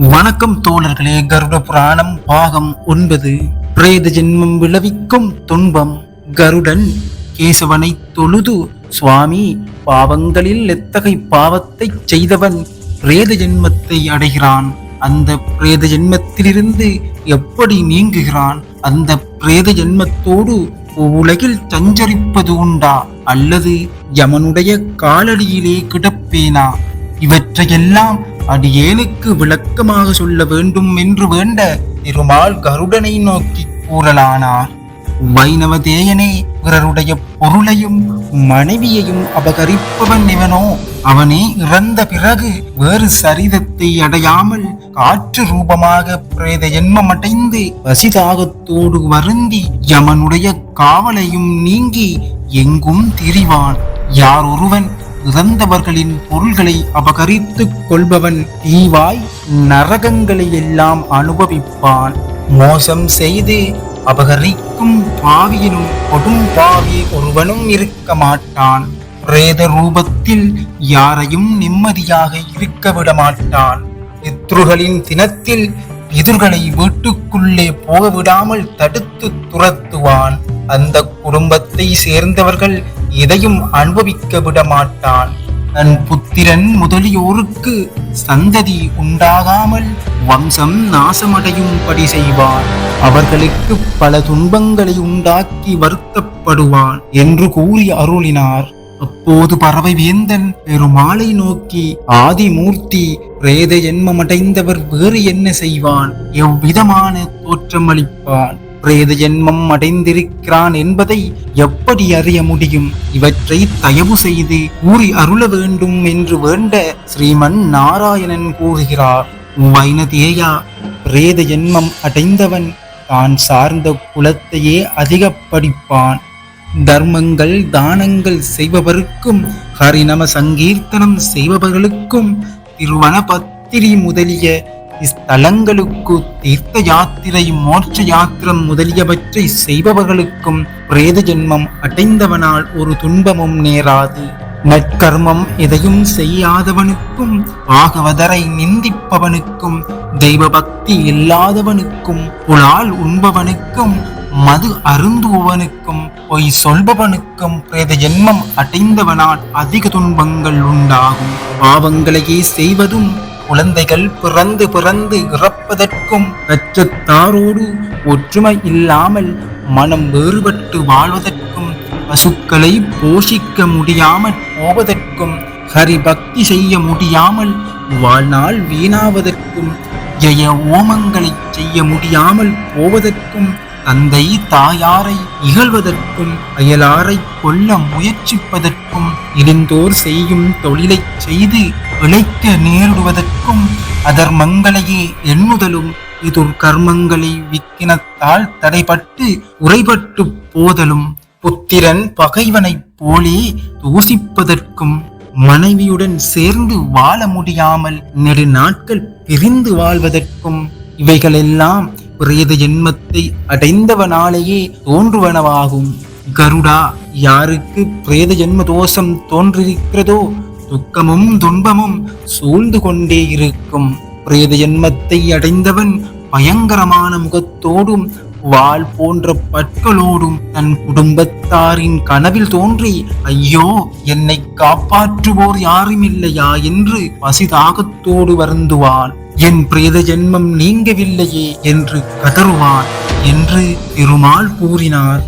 வணக்கம் தோழர்களே கருட புராணம் பாகம் ஒன்பது. பிரேத ஜென்மம் விளைவிக்கும் துன்பம். கருடன் கேசவனை தொழுது. சுவாமி பாவங்களில் எத்தகை பாவத்தை செய்தவன் பிரேத ஜென்மத்தை அடைகிறான். அந்த பிரேத ஜென்மத்திலிருந்து எப்படி நீங்குகிறான்? அந்த பிரேத ஜென்மத்தோடு உலகில் சஞ்சரிப்பது உண்டா? அல்லது யமனுடைய காலடியிலே கிடப்பேனா? இவற்றையெல்லாம் அடியேனுக்கு விளக்கமாக சொல்ல வேண்டும் என்று வேண்ட திருமால் கருடனை நோக்கி கூறலானார். வைணவ தேயனே பிறருடைய பொருளையும் மனைவியையும் அபகரிப்பவன் இவனோ அவனே இறந்த பிறகு வேறு சரிதத்தை அடையாமல் காற்று ரூபமாக பிரேத ஜென்மமடைந்து பசிதாகத்தோடு வருந்தி யமனுடைய காவலையும் நீங்கி எங்கும் திரிவான். யார் ஒருவன் இறந்தவர்களின் பொருள்களை அபகரித்துக் கொள்பவன் தீவாய் நரகங்களை எல்லாம் அனுபவிப்பான். மோசம் செய்து அபகரிக்கும் பாவியிலும் கொடும் பாவி ஒருவனும் இருக்க மாட்டான். பிரேத ரூபத்தில் யாரையும் நிம்மதியாக இருக்க விட மாட்டான். பித்ருகளின் தினத்தில் எதிர்களை வீட்டுக்குள்ளே போக விடாமல் தடுத்து துரத்துவான். அந்த குடும்பத்தை சேர்ந்தவர்கள் எதையும் அனுபவிக்க விட மாட்டான் தன் புத்திரன் முதலியோருக்கு சந்ததி உண்டாகாமல் வம்சம் நாசமடையும்படி செய்வான். அவர்களுக்கு பல துன்பங்களை உண்டாக்கி வருத்தப்படுவான் என்று கூறி அருளினார். அப்போது பறவை வேந்தன் பெருமாளை நோக்கி ஆதிமூர்த்தி பிரேத ஜென்மமடைந்தவர் வேறு என்ன செய்வான்? எவ்விதமான தோற்றமளிப்பான்? பிரேத ஜென்மம் அடைந்திருக்கிறான் என்பதை எப்படி அறிய முடியும்? இவற்றை தயவு செய்து கூறி அருள வேண்டும் என்று வேண்ட ஸ்ரீமன் நாராயணன் கூறுகிறார். வைனதேயா பிரேத ஜென்மம் அடைந்தவன் தான் சார்ந்த குலத்தையே அதிகப்படிப்பான். தர்மங்கள் தானங்கள் செய்பவருக்கும் ஹரிநம சங்கீர்த்தனம் செய்பவர்களுக்கும் திருவன பத்திரி முதலிய ஸ்தலங்களுக்கு தீர்த்த யாத்திரை மோட்ச யாத்திரம் முதலியவற்றை செய்பவர்களுக்கும் பிரேத ஜென்மம் அடைந்தவனால் ஒரு துன்பமும் நேராது. நற்கர்மம் எதையும் செய்யாதவனுக்கும் பாகவதரை நிந்திப்பவனுக்கும் தெய்வ பக்தி இல்லாதவனுக்கும் புலால் உண்பவனுக்கும் மது அருந்துபவனுக்கும் பொய் சொல்பவனுக்கும் பிரேத ஜென்மம் அடைந்தவனால் அதிக துன்பங்கள் உண்டாகும். பாவங்களையே செய்வதும் குழந்தைகள் பிறந்து பிறந்து இறப்பதற்கும் பெற்றத்தாரோடு ஒற்றுமை இல்லாமல் மனம் வேறுபட்டு வாழ்வதற்கும் பசுக்களை போஷிக்க முடியாமல் போவதற்கும் ஹரிபக்தி செய்ய முடியாமல் வாழ்நாள் வீணாவதற்கும் ஜெய ஓமங்களை செய்ய முடியாமல் போவதற்கும் தந்தை தாயாரை இகழ்வதற்கும் அயலாரை கொல்ல முயற்சிப்பதற்கும் இருந்தோர் செய்யும் தொழிலைச் செய்து இழைக்க நேரிடுவதற்கும் அதர்மங்களையே எண்ணுதலும் இதுர் கர்மங்களை விக்கினத்தால் தடைபட்டு உறைபட்டு போதலும். புத்திரன் பகைவனைப் போலே தூசிப்பதற்கும் மனைவியுடன் சேர்ந்து வாழ முடியாமல் நெடு நாட்கள் பிரிந்து வாழ்வதற்கும் இவைகளெல்லாம் பிரேத ஜென்மத்தை அடைந்தவனாலேயே தோன்றுவனவாகும். கருடா யாருக்கு பிரேத ஜென்ம தோஷம் தோன்றிருக்கிறதோ துக்கமும் துன்பமும் சூழ்ந்து கொண்டே இருக்கும். பிரேத ஜென்மத்தை அடைந்தவன் பயங்கரமான முகத்தோடும் வாள் போன்ற பற்களோடும் தன் குடும்பத்தாரின் கனவில் தோன்றி ஐயோ என்னை காப்பாற்றுவோர் யாருமில்லையா என்று பசிதாகத்தோடு வருந்துவான் என் பிரேத ஜென்மம் நீங்கவில்லையே என்று கதறுவான் என்று திருமால் கூறினார்.